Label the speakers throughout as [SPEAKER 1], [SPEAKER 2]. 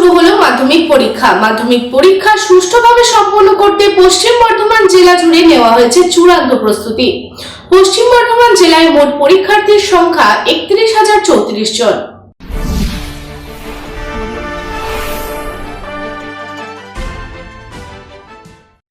[SPEAKER 1] শুরু হলো মাধ্যমিক পরীক্ষা। মাধ্যমিক পরীক্ষা সুষ্ঠুভাবে সম্পন্ন করতে পশ্চিম বর্ধমান জেলা জুড়ে নেওয়া হয়েছে চূড়ান্ত প্রস্তুতি। পশ্চিম বর্ধমান জেলায় মোট পরীক্ষার্থীর সংখ্যা একত্রিশ হাজার চৌত্রিশ জন।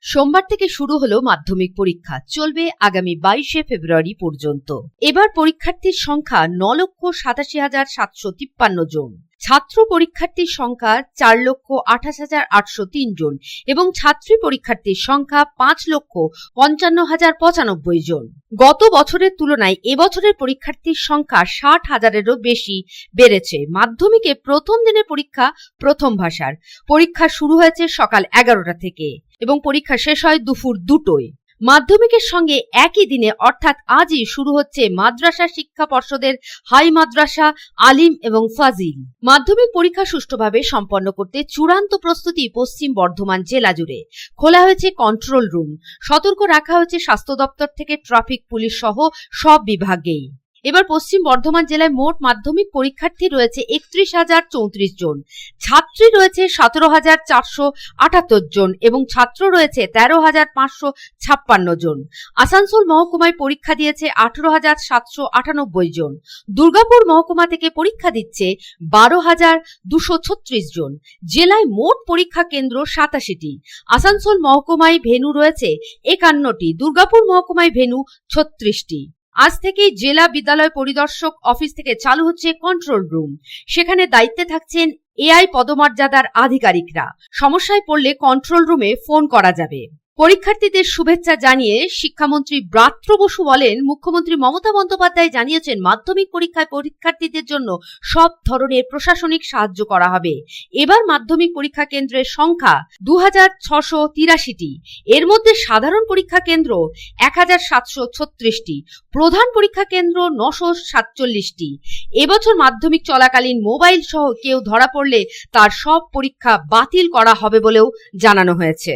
[SPEAKER 2] সোমবার থেকে শুরু হলো মাধ্যমিক পরীক্ষা। চলবে আগামী বাইশে ফেব্রুয়ারি পর্যন্ত। এবার পরীক্ষার্থীর সংখ্যা ন লক্ষ সাতাশি হাজার সাতশো তিপ্পান্ন জন। ছাত্র পরীক্ষার্থীর সংখ্যা চার লক্ষ আঠাশ হাজার আটশো তিন জন এবং ছাত্রী পরীক্ষার্থীর সংখ্যা পাঁচ লক্ষ পঞ্চান্ন হাজার পঁচানব্বই জন। গত বছরের তুলনায় এবছরের পরীক্ষার্থীর সংখ্যা ষাট হাজারেরও বেশি বেড়েছে। মাধ্যমিকে প্রথম দিনের পরীক্ষা প্রথম ভাষার। পরীক্ষা শুরু হয়েছে সকাল এগারোটা থেকে এবং পরীক্ষা শেষ হয় দুপুর দুটোয়। মাধ্যমিকের সঙ্গে একই দিনে, অর্থাৎ আজই শুরু হচ্ছে মাদ্রাসা শিক্ষা পর্ষদের হাই মাদ্রাসা আলিম এবং ফাজিল। মাধ্যমিক পরীক্ষা সুষ্ঠুভাবে সম্পন্ন করতে চূড়ান্ত প্রস্তুতি পশ্চিম বর্ধমান জেলা জুড়ে। খোলা হয়েছে কন্ট্রোল রুম সতর্ক রাখা হয়েছে স্বাস্থ্য দপ্তর থেকে ট্রাফিক পুলিশ সহ সব বিভাগেই। এবার পশ্চিম বর্ধমান জেলায় মোট মাধ্যমিক পরীক্ষার্থী রয়েছে একত্রিশ হাজার চৌত্রিশ জন, ছাত্রী রয়েছে সতেরো হাজার চারশো আটাত্তর জন এবং ছাত্র রয়েছে তেরো হাজার পাঁচশো ছাপ্পান্ন জন। আসানসোল মহকুমায় পরীক্ষা দিয়েছে আঠারো হাজার সাতশো আটানব্বই জন। দুর্গাপুর মহকুমা থেকে পরীক্ষা দিচ্ছে বারো হাজার দুশো ছত্রিশ জন। জেলায় মোট পরীক্ষা কেন্দ্র সাতাশিটি। আসানসোল মহকুমায় ভেনু রয়েছে একান্নটি। দুর্গাপুর মহকুমায় ভেনু ছত্রিশটি। আজ থেকেই জেলা বিদ্যালয় পরিদর্শক অফিস থেকে চালু হচ্ছে কন্ট্রোল রুম সেখানে দায়িত্বে থাকছেন এআই পদমর্যাদার আধিকারিকরা। সমস্যায় পড়লে কন্ট্রোল রুমে ফোন করা যাবে। পরীক্ষার্থীদের শুভেচ্ছা জানিয়ে শিক্ষামন্ত্রী ব্রাত্র বসু বলেন, মুখ্যমন্ত্রী মমতা বন্দ্যোপাধ্যায় জানিয়েছেন, মাধ্যমিক পরীক্ষায় পরীক্ষার্থীদের জন্য সব ধরনের প্রশাসনিক সাহায্য করা হবে। এবার মাধ্যমিক পরীক্ষা কেন্দ্রের সংখ্যা দু হাজার ছশো তিরাশিটি। এর মধ্যে সাধারণ পরীক্ষা কেন্দ্র এক হাজার সাতশো ছত্রিশটি। প্রধান পরীক্ষা কেন্দ্র নশো সাতচল্লিশটি। এবছর মাধ্যমিক চলাকালীন মোবাইল সহ কেউ ধরা পড়লে তার সব পরীক্ষা বাতিল করা হবে বলেও জানানো হয়েছে।